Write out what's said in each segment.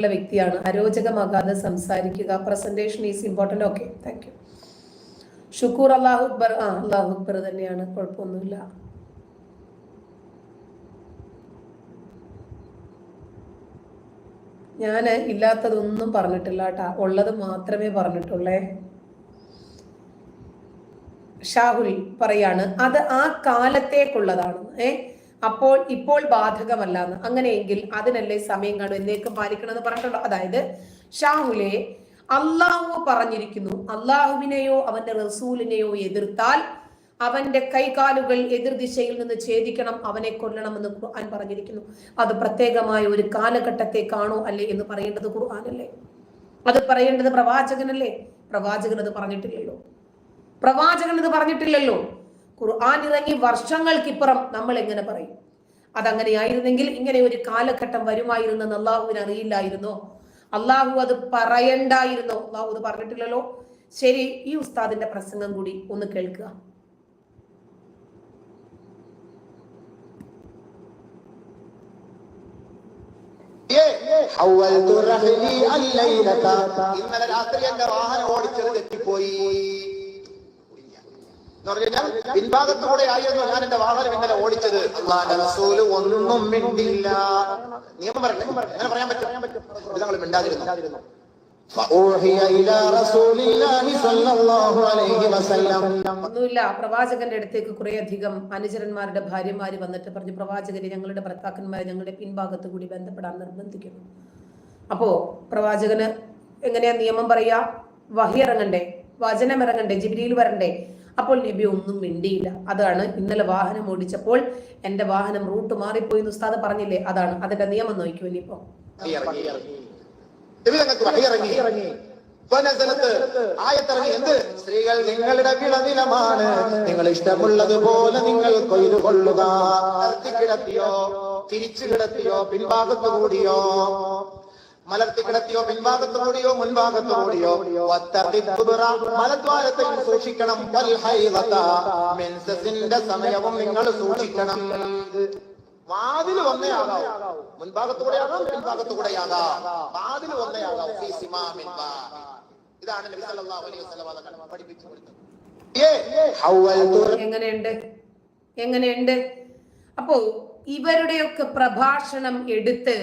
ഉള്ള വ്യക്തിയാണ്. അരോചകമാകാതെ സംസാരിക്കുക. Presentation is important okay thank you Shukkur അള്ളാഹു അക്ബർ. ആ അള്ളാഹു അക്ബർ തന്നെയാണ്. കുഴപ്പമൊന്നുമില്ല. ഞാൻ ഇല്ലാത്തതൊന്നും പറഞ്ഞിട്ടില്ല കേട്ടാ ഉള്ളത് മാത്രമേ പറഞ്ഞിട്ടുള്ളേ. ഷാഹുൽ പറയാണ് അത് ആ കാലത്തേക്കുള്ളതാണ്. ഏ അപ്പോൾ ഇപ്പോൾ ബാധകമല്ല എന്ന് അങ്ങനെയെങ്കിൽ അതിനല്ലേ സമയം കാണും? എന്നേക്കും പാലിക്കണം എന്ന് പറഞ്ഞിട്ടുണ്ടോ? അതായത് ഷാഹുലെ അള്ളാഹു പറഞ്ഞിരിക്കുന്നു. അള്ളാഹുവിനെയോ അവന്റെ റസൂലിനെയോ എതിർത്താൽ അവന്റെ കൈകാലുകൾ എതിർദിശയിൽ നിന്ന് ഛേദിക്കണം അവനെ കൊല്ലണമെന്ന് ഖുർആൻ പറഞ്ഞിരിക്കുന്നു. അത് പ്രത്യേകമായ ഒരു കാലഘട്ടത്തെ കാണോ അല്ലേ എന്ന് പറയേണ്ടത് ഖുർആാനല്ലേ? അത് പറയേണ്ടത് പ്രവാചകനല്ലേ? പ്രവാചകൻ അത് പറഞ്ഞിട്ടില്ലല്ലോ. പ്രവാചകൻ അത് പറഞ്ഞിട്ടില്ലല്ലോ. ഖുർആൻ ഇറങ്ങി വർഷങ്ങൾക്കിപ്പുറം നമ്മൾ എങ്ങനെ പറയും? അതങ്ങനെയായിരുന്നെങ്കിൽ ഇങ്ങനെ ഒരു കാലഘട്ടം വരുമായിരുന്നെന്ന് അള്ളാഹുവിന് അറിയില്ലായിരുന്നോ? അള്ളാഹു അത് പറയണ്ടായിരുന്നു? അള്ളാഹു അത് പറഞ്ഞിട്ടില്ലല്ലോ? ശരി ഈ ഉസ്താദിന്റെ പ്രസംഗം കൂടി ഒന്ന് കേൾക്കുക. ഇന്നലെ രാത്രി എന്റെ വാഹനം ഓടിച്ചത് തെറ്റിപ്പോയി. എന്ന് പറഞ്ഞാൽ പിൻഭാഗത്തുകൂടെ ആയിരുന്നു ഞാൻ എന്റെ വാഹനം ഇങ്ങനെ ഓടിച്ചത്. റസൂൽ ഒന്നും മിണ്ടില്ല നിയമം പറഞ്ഞു അങ്ങനെ പറയാൻ പറ്റും. ഞങ്ങൾ മിണ്ടാതിരുന്നു. ഒന്നുമില്ല. പ്രവാചകന്റെ അടുത്തേക്ക് കുറെ അധികം അനുചരന്മാരുടെ ഭാര്യമാര് വന്നിട്ട് പറഞ്ഞു പ്രവാചകരെ ഞങ്ങളുടെ ഭർത്താക്കന്മാരെ ഞങ്ങളുടെ പിൻഭാഗത്ത് കൂടി ബന്ധപ്പെടാൻ നിർബന്ധിക്കുന്നു. അപ്പോ പ്രവാചകന് എങ്ങനെയാ നിയമം പറയാ? വഹിയിറങ്ങണ്ടേ വചനമിറങ്ങണ്ടേ ജിബിലിയിൽ വരണ്ടേ? അപ്പോൾ നബി ഒന്നും മിണ്ടിയില്ല. അതാണ് ഇന്നലെ വാഹനം ഓടിച്ചപ്പോൾ എന്റെ വാഹനം റൂട്ട് മാറിപ്പോയി ഉസ്താദ് പറഞ്ഞില്ലേ? അതാണ്. അതിന്റെ നിയമം നോക്കൂ ഇനിയിപ്പോ സ്ത്രീകൾ നിങ്ങളുടെ വിളനിലമാണ്. നിങ്ങൾ ഇഷ്ടമുള്ളതുപോലെ നിങ്ങൾ കൊയ്തു കൊള്ളുക. തിരിച്ചു കിടത്തിയോ പിൻഭാഗത്തു കൂടിയോ. മലർത്തി കിടത്തിയോ പിൻഭാഗത്ത് കൂടിയോ മുൻഭാഗത്ത് കൂടിയോ? വത്തഖി മലദ്വാരത്തിൽ സൂക്ഷിക്കണം. സമയവും നിങ്ങൾ സൂക്ഷിക്കണം. വാതിൽ വന്നയാകാം മുൻഭാഗത്തൂടെ ആകാം പിൻഭാഗത്തൂടെ ആകാം വാതിൽ വന്നയാകാം. ഇതാണ് നബി സല്ലല്ലാഹു അലൈഹി വസല്ലം എങ്ങനെയുണ്ട്? എങ്ങനെയുണ്ട്? അപ്പോ ഇവരുടെയൊക്കെ പ്രഭാഷണം എടുത്ത്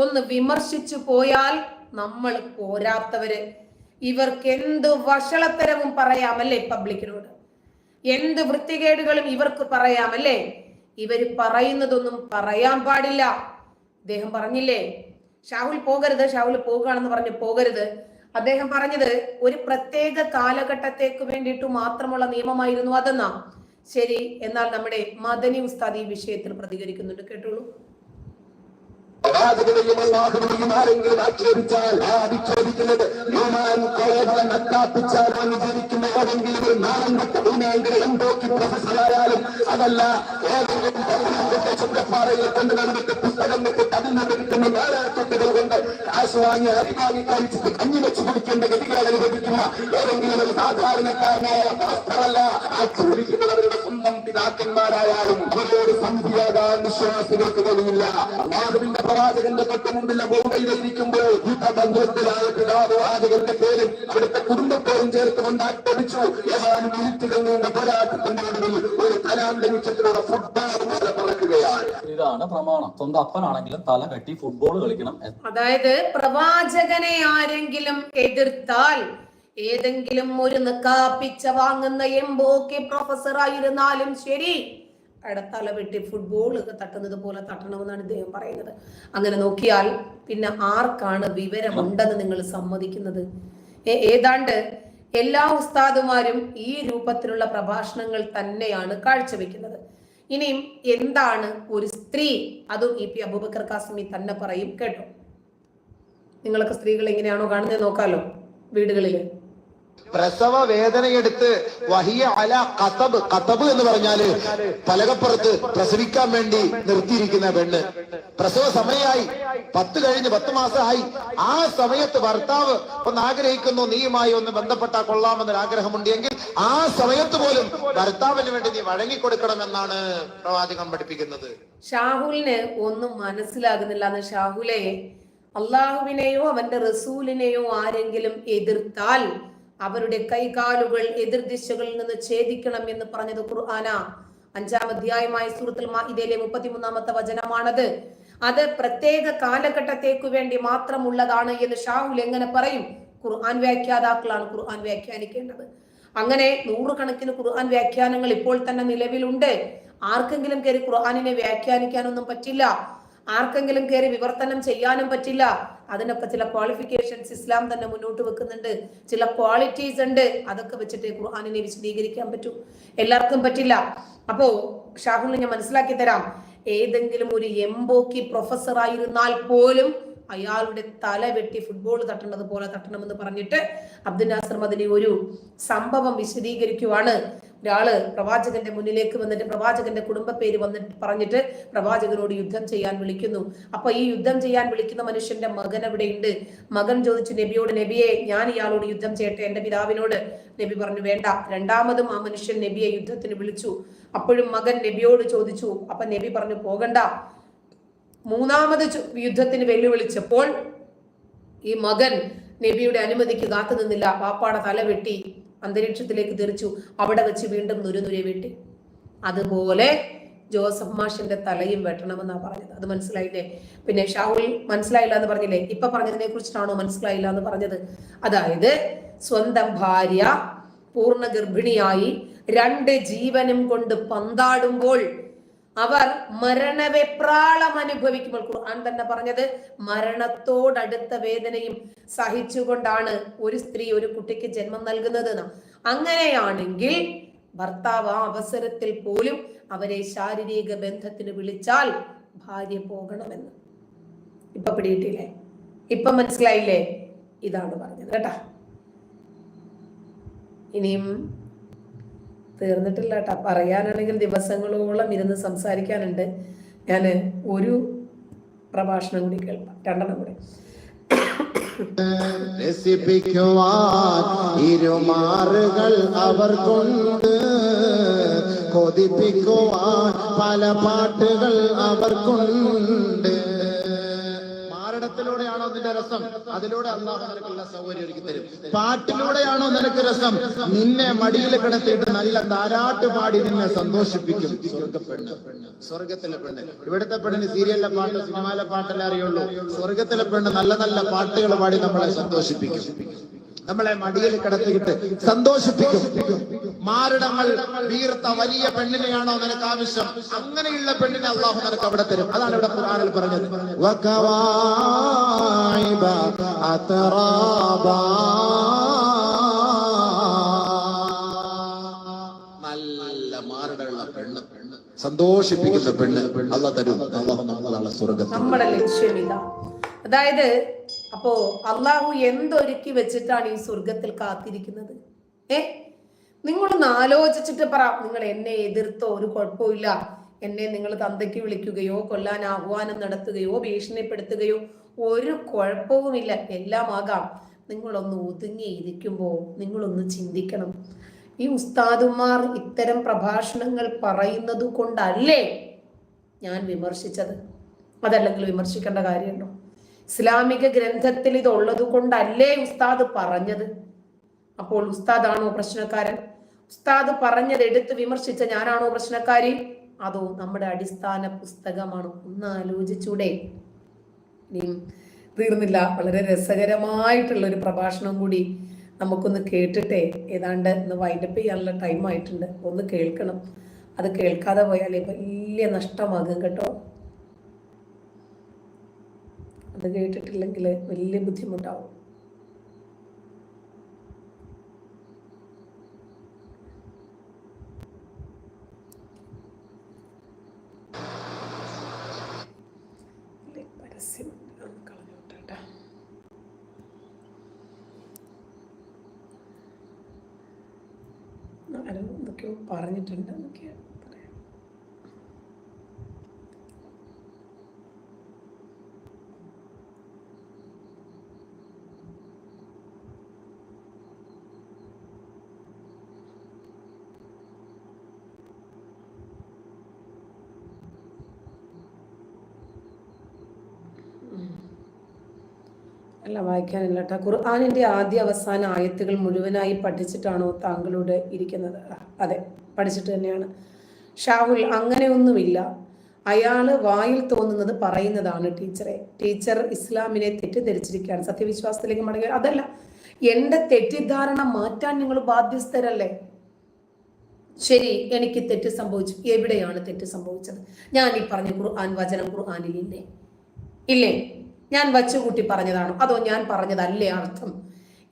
ഒന്ന് വിമർശിച്ചു പോയാൽ നമ്മൾ പോരാത്തവര്. ഇവർക്ക് എന്ത് വഷളത്തരവും പറയാമല്ലേ പബ്ലിക്കിനോട്? എന്ത് വൃത്തികേടുകളും ഇവർക്ക് പറയാമല്ലേ? ഇവർ പറയുന്നതൊന്നും പറയാൻ പാടില്ല. അദ്ദേഹം പറഞ്ഞില്ലേ ഷാഹുൽ പോകരുത് ഷാഹുൽ പോകുകയാണെന്ന് പറഞ്ഞ് പോകരുത്. അദ്ദേഹം പറഞ്ഞത് ഒരു പ്രത്യേക കാലഘട്ടത്തേക്ക് വേണ്ടിയിട്ട് മാത്രമുള്ള നിയമമായിരുന്നു അതെന്നാ? ശരി എന്നാൽ നമ്മുടെ മദനി ഉസ്താദ് ഈ വിഷയത്തിൽ പ്രതികരിക്കുന്നുണ്ട്. കേട്ടോളൂ. പ്രവാചകനെയും അള്ളാഹുവിനെയും ആരെങ്കിലും ആക്ഷേപിച്ചാൽ ആ ആക്ഷേപിക്കുന്നത് യുമാൻ കോളേജിലെ നട്ടാപ്പിച്ചാൽ വന്ന് ജീവിക്കുന്ന ഏതെങ്കിലും ഒരു കെട്ട ഭൂമിയെങ്കിലും പ്രൊഫസറായാലും അതല്ല ഏതെങ്കിലും ചുണ്ടപ്പാറയിൽ കൊണ്ട് നടന്നിട്ട് പുസ്തകം വിട്ടിട്ട് അതിൽ നിന്ന് കിട്ടുന്ന കൊണ്ട് കാശ് വാങ്ങി അരി കഴിച്ചിട്ട് കഞ്ഞി വെച്ച് കുടിക്കേണ്ട ഗതികൾ ഏതെങ്കിലും ഒരു സാധാരണക്കാരനായ പ്രൊഫസറല്ല ആക്ഷേപിക്കുന്നവരുടെ സ്വന്തം പിതാക്കന്മാരായാലും അവരോട് സന്ധിയാകാൻ വിശ്വാസികൾക്ക് കഴിയില്ല. അള്ളാഹുവിന്റെ പ്രവാചകന്റെ തൊട്ട് മുമ്പിലെ ബോംബെയിലിരിക്കുമ്പോൾ ബന്ധത്തിലായ പിതാവാചകന്റെ പേരും അവിടുത്തെ കുടുംബത്തോടും ചേർത്ത് അട്ടടിച്ചു ഏതാനും മിനിറ്റുകൾ നീണ്ട പോരാട്ടത്തിന്റെ ഒടുവിൽ ഒരു കലാം ലഭിച്ചത്തിലൂടെ ഫുട്ബോൾ പോലെ പറക്കുകയാണ് ഇതാണ് പ്രമാണം. സ്വന്തം അപ്പനാണെങ്കിലും തല കെട്ടി ഫുട്ബോൾ കളിക്കണം അതായത് പ്രവാചകനെ ആരെങ്കിലും എതിർത്താൽ ഏതെങ്കിലും ഒരു നിക്കാപ്പിച്ച വാങ്ങുന്ന എംബോക്കെ പ്രൊഫസർ ആയിരുന്നാലും ശരി. അടത്തല വെട്ടി ഫുട്ബോൾ തട്ടുന്നത് പോലെ തട്ടണമെന്നാണ് ഇദ്ദേഹം പറയുന്നത്. അങ്ങനെ നോക്കിയാൽ പിന്നെ ആർക്കാണ് വിവരമുണ്ടെന്ന് നിങ്ങൾ സമ്മതിക്കുന്നത്? ഏതാണ്ട് എല്ലാ ഉസ്താദുമാരും ഈ രൂപത്തിലുള്ള പ്രഭാഷണങ്ങൾ തന്നെയാണ് കാഴ്ചവെക്കുന്നത്. ഇനിയും എന്താണ് ഒരു സ്ത്രീ? അതും ഇ പി അബൂബക്കർ കാസിമി തന്നെ പറയും കേട്ടോ. നിങ്ങളൊക്കെ സ്ത്രീകൾ എങ്ങനെയാണോ കാണുന്നത് നോക്കാലോ വീടുകളിൽ. പ്രസവ വേദനയെടുത്ത് വഹിയ അല കതബ് കതബ് എന്ന് പറഞ്ഞാൽ പലകപ്പുറത്ത് പ്രസവിക്കാൻ വേണ്ടി നിർത്തിയിരിക്കുന്ന പെണ്ണ്. പ്രസവ സമയമായി പത്ത് കഴിഞ്ഞ് പത്ത് മാസമായി. ആ സമയത്ത് ഭർത്താവ് ഒന്ന് ആഗ്രഹിക്കുന്നു നീയുമായി ഒന്ന് ബന്ധപ്പെട്ടാൽ കൊള്ളാമെന്നൊരു ആഗ്രഹമുണ്ട് എങ്കിൽ ആ സമയത്ത് പോലും ഭർത്താവിന് വേണ്ടി നീ വഴങ്ങിക്കൊടുക്കണം എന്നാണ് പ്രവാചകം പഠിപ്പിക്കുന്നത്. ഷാഹുലിന് ഒന്നും മനസ്സിലാകുന്നില്ല ഷാഹുലെ. അള്ളാഹുവിനെയോ അവന്റെ റസൂലിനെയോ ആരെങ്കിലും എതിർത്താൽ അവരുടെ കൈകാലുകൾ എതിർദിശകളിൽ നിന്ന് ഛേദിക്കണം എന്ന് പറഞ്ഞത് ഖുർആന. അഞ്ചാം അധ്യായമായ സൂറത്തുൽ മാഇദയിലെ മുപ്പത്തിമൂന്നാമത്തെ വചനമാണത്. അത് പ്രത്യേക കാലഘട്ടത്തേക്ക് വേണ്ടി മാത്രമുള്ളതാണ് എന്ന് ഷാഹുൽ എങ്ങനെ പറയും? ഖുർആൻ വ്യാഖ്യാതാക്കളാണ് ഖുർആൻ വ്യാഖ്യാനിക്കേണ്ടത്. അങ്ങനെ നൂറുകണക്കിന് ഖുർആൻ വ്യാഖ്യാനങ്ങൾ ഇപ്പോൾ തന്നെ നിലവിലുണ്ട്. ആർക്കെങ്കിലും കയറി ഖുർആാനിനെ വ്യാഖ്യാനിക്കാനൊന്നും പറ്റില്ല. ആർക്കെങ്കിലും കയറി വിവർത്തനം ചെയ്യാനും പറ്റില്ല. അതിനൊക്കെ ചില ക്വാളിഫിക്കേഷൻസ് ഇസ്ലാം തന്നെ മുന്നോട്ട് വെക്കുന്നുണ്ട്. ചില ക്വാളിറ്റീസ് ഉണ്ട്. അതൊക്കെ വെച്ചിട്ട് ഖുർആാനിനെ വിശദീകരിക്കാൻ പറ്റൂ. എല്ലാവർക്കും പറ്റില്ല. അപ്പോ ഷാഹുൽ ഞാൻ മനസ്സിലാക്കി തരാം. ഏതെങ്കിലും ഒരു എംബോക്കി പ്രൊഫസർ ആയിരുന്നാൽ പോലും അയാളുടെ തല വെട്ടി ഫുട്ബോൾ തട്ടേണ്ടത് പോലെ തട്ടണമെന്ന് പറഞ്ഞിട്ട് അബ്ദുൽ നാസർ മദിനി ഒരു സംഭവം വിശദീകരിക്കുവാണ്. ഒരാൾ പ്രവാചകന്റെ മുന്നിലേക്ക് വന്നിട്ട് പ്രവാചകന്റെ കുടുംബ പേര് വന്നിട്ട് പറഞ്ഞിട്ട് പ്രവാചകനോട് യുദ്ധം ചെയ്യാൻ വിളിക്കുന്നു. അപ്പൊ ഈ യുദ്ധം ചെയ്യാൻ വിളിക്കുന്ന മനുഷ്യന്റെ മകൻ അവിടെയുണ്ട് മകൻ ചോദിച്ചു നബിയോട് നബിയെ ഞാൻ ഇയാളോട് യുദ്ധം ചെയ്യട്ടെ എന്റെ പിതാവിനോട്. നബി പറഞ്ഞു വേണ്ട. രണ്ടാമതും ആ മനുഷ്യൻ നബിയെ യുദ്ധത്തിന് വിളിച്ചു. അപ്പോഴും മകൻ നബിയോട് ചോദിച്ചു അപ്പൊ നബി പറഞ്ഞു പോകണ്ട. മൂന്നാമത് യുദ്ധത്തിന് വെല്ലുവിളിച്ചപ്പോൾ ഈ മകൻ നബിയുടെ അനുമതിക്ക് കാത്തു നിന്നില്ല പാപ്പാടെ തല വെട്ടി. അന്തരീക്ഷത്തിലേക്ക് തെറിച്ചു. അവിടെ വെച്ച് വീണ്ടും നുരുനുരെ വെട്ടി. അതുപോലെ ജോസഫ് മാഷിന്റെ തലയും വെട്ടണമെന്നാ പറഞ്ഞത്. അത് മനസ്സിലായില്ലേ? പിന്നെ ഷാഹുൽ മനസ്സിലായില്ല എന്ന് പറഞ്ഞില്ലേ? ഇപ്പൊ പറഞ്ഞതിനെ കുറിച്ചിട്ടാണോ മനസ്സിലായില്ല എന്ന് പറഞ്ഞത്? അതായത് സ്വന്തം ഭാര്യ പൂർണ ഗർഭിണിയായി രണ്ട് ജീവനും കൊണ്ട് പന്താടുമ്പോൾ അവർ മരണവെപ്രാളം അനുഭവിക്കുമ്പോൾ ഖുർആൻ തന്നെ പറഞ്ഞത് മരണത്തോടടുത്ത വേദനയും സഹിച്ചുകൊണ്ടാണ് ഒരു സ്ത്രീ ഒരു കുട്ടിക്ക് ജന്മം നൽകുന്നത് അങ്ങനെയാണെങ്കിൽ ഭർത്താവ് ആ അവസരത്തിൽ പോലും അവരെ ശാരീരിക ബന്ധത്തിന് വിളിച്ചാൽ ഭാര്യ പോകണമെന്ന്. ഇപ്പൊ പിടിയിട്ടില്ലേ? ഇപ്പൊ മനസ്സിലായില്ലേ? ഇതാണ് പറഞ്ഞത് കേട്ടാ. ഇനിയും തീർന്നിട്ടില്ല കേട്ടാ പറയാനാണെങ്കിൽ ദിവസങ്ങളോളം ഇരുന്ന് സംസാരിക്കാനുണ്ട്. ഞാൻ ഒരു പ്രഭാഷണം കൂടി കേൾക്കാം. രണ്ടെണ്ണം കൂടി. ഇരുമാറുകൾ അവർ കൊണ്ട് കൊതിപ്പിക്കുവാൻ പല പാട്ടുകൾ അവർക്കുണ്ട് മാരണത്തിലൂടെയാണോ നിന്റെ രസം? അതിലൂടെ അള്ളാഹു നിനക്കുള്ള സൗകര്യം ഒരുക്കി തരും. പാട്ടിലൂടെയാണോ നിനക്ക് രസം? നിന്നെ മടിയിൽ കിടത്തിയിട്ട് നല്ല താരാട്ട് പാടി നിന്നെ സന്തോഷിപ്പിക്കും. സ്വർഗത്തിലെ പെണ്ണ്. ഇവിടുത്തെ പെണ്ണിന് സീരിയലിലെ പാട്ട് സിനിമയിലെ പാട്ടല്ലേ അറിയുള്ളൂ? സ്വർഗത്തിലെ പെണ്ണ് നല്ല നല്ല പാട്ടുകൾ പാടി നമ്മളെ സന്തോഷിപ്പിക്കും. നമ്മളെ മടിയിൽ കിടത്തിയിട്ട് സന്തോഷിപ്പിക്കും. മാറിടങ്ങൾ വീർത്ത വലിയ പെണ്ണിനെയാണോ നിനക്ക് ആവശ്യം? അങ്ങനെയുള്ള പെണ്ണിനെ അള്ളാഹു നിനക്ക് അവിടെ തരും. അതാണ് ഇവിടെ ഖുർആനിൽ പറഞ്ഞത്. നല്ല മാറിടമുള്ള പെണ്ണ്. സന്തോഷിപ്പിക്കുന്ന പെണ്ണ് അള്ളാഹ് തരും. അള്ളാഹു നമ്മളെ സ്വർഗത്തിൽ. നമ്മുടെ ലക്ഷ്യമില്ല അതായത് അപ്പോ അള്ളാഹു എന്തൊരുക്കി വെച്ചിട്ടാണ് ഈ സ്വർഗത്തിൽ കാത്തിരിക്കുന്നത്? ഏ? നിങ്ങളൊന്ന് ആലോചിച്ചിട്ട് പറ. നിങ്ങൾ എന്നെ എതിർത്തോ? ഒരു കുഴപ്പമില്ല. എന്നെ നിങ്ങൾ തന്തയ്ക്ക് വിളിക്കുകയോ കൊല്ലാൻ ആഹ്വാനം നടത്തുകയോ ഭീഷണിപ്പെടുത്തുകയോ ഒരു കുഴപ്പവുമില്ല. എല്ലാം ആകാം. നിങ്ങളൊന്ന് ഒതുങ്ങിയിരിക്കുമ്പോൾ നിങ്ങളൊന്ന് ചിന്തിക്കണം. ഈ ഉസ്താദുമാർ ഇത്തരം പ്രഭാഷണങ്ങൾ പറയുന്നത് കൊണ്ടല്ലേ ഞാൻ വിമർശിച്ചത്? അതല്ലെങ്കിൽ വിമർശിക്കേണ്ട കാര്യമുണ്ടോ? ഇസ്ലാമിക ഗ്രന്ഥത്തിൽ ഇതുള്ളത് കൊണ്ടല്ലേ ഉസ്താദ് പറഞ്ഞത്? അപ്പോൾ ഉസ്താദാണോ പ്രശ്നക്കാരൻ? ഉസ്താദ് പറഞ്ഞത് എടുത്ത് വിമർശിച്ച ഞാനാണോ പ്രശ്നക്കാരി? അതോ നമ്മുടെ അടിസ്ഥാന പുസ്തകമാണോ ഒന്ന് ആലോചിച്ചൂടെ തീർന്നില്ല. വളരെ രസകരമായിട്ടുള്ള ഒരു പ്രഭാഷണം കൂടി നമുക്കൊന്ന് കേട്ടിട്ടേ. ഏതാണ്ട് ഒന്ന് വൈൻഡപ്പ് ചെയ്യാനുള്ള ടൈം ആയിട്ടുണ്ട്. ഒന്ന് കേൾക്കണം. അത് കേൾക്കാതെ പോയാൽ വലിയ നഷ്ടമാകും കേട്ടോ. അത് കേട്ടിട്ടില്ലെങ്കിൽ വലിയ ബുദ്ധിമുട്ടാവും. എന്തൊക്കെയോ പറഞ്ഞിട്ടുണ്ട് എന്നൊക്കെയാണ് അല്ല വായിക്കാനില്ല കേട്ടോ ഖുർആാനിന്റെ ആദ്യ അവസാന ആയത്തുകൾ മുഴുവനായി പഠിച്ചിട്ടാണോ താങ്കളുടെ ഇരിക്കുന്നത്? അതെ പഠിച്ചിട്ട് തന്നെയാണ്. ഷാഹുൽ അങ്ങനെയൊന്നുമില്ല. അയാൾ വായിൽ തോന്നുന്നത് പറയുന്നതാണ് ടീച്ചറെ. ടീച്ചർ ഇസ്ലാമിനെ തെറ്റിദ്ധരിച്ചിരിക്കുകയാണ്. സത്യവിശ്വാസത്തിലേക്ക് മടങ്ങി അതല്ല എന്റെ തെറ്റിദ്ധാരണ മാറ്റാൻ നിങ്ങൾ ബാധ്യസ്ഥരല്ലേ? ശരി എനിക്ക് തെറ്റ് സംഭവിച്ചു. എവിടെയാണ് തെറ്റ് സംഭവിച്ചത്? ഞാൻ ഈ പറഞ്ഞ ഖുർആൻ വചനം ഖുർആാനിൽ ഇല്ലേ? ഇല്ലേ? ഞാൻ വച്ചുകൂട്ടി പറഞ്ഞതാണോ? അതോ ഞാൻ പറഞ്ഞതല്ലേ അർത്ഥം?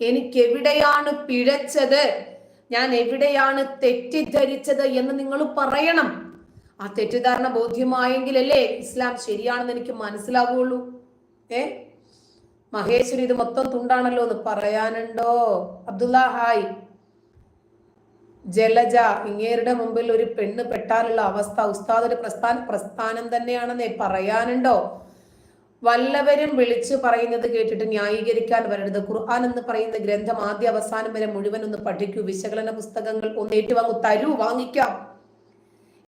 എനിക്കെവിടെയാണ് പിഴച്ചത്? ഞാൻ എവിടെയാണ് തെറ്റിദ്ധരിച്ചത് എന്ന് നിങ്ങൾ പറയണം. ആ തെറ്റിദ്ധാരണ ബോധ്യമായെങ്കിലല്ലേ ഇസ്ലാം ശരിയാണെന്ന് എനിക്ക് മനസ്സിലാവുള്ളൂ. ഏ? മഹേശ്വരി ഇത് മൊത്തം തുണ്ടാണല്ലോ എന്ന് പറയാനുണ്ടോ? അബ്ദുള്ള ഹായ്. ജലജ ഇങ്ങേരുടെ മുമ്പിൽ ഒരു പെണ്ണ് പെട്ടാനുള്ള അവസ്ഥ. ഉസ്താദൊരു പ്രസ്ഥാന പ്രസ്ഥാനം തന്നെയാണെന്നേ പറയാനുണ്ടോ? വല്ലവരും വിളിച്ചു പറയുന്നത് കേട്ടിട്ട് ന്യായീകരിക്കാൻ വരരുത്. ഖുർആൻ എന്ന് പറയുന്ന ഗ്രന്ഥം ആദ്യ അവസാനം വരെ മുഴുവൻ ഒന്ന് പഠിക്കൂ. വിശകലന പുസ്തകങ്ങൾ ഒന്ന് ഏറ്റുവാങ്ങൂ തരൂ. വാങ്ങിക്കാം.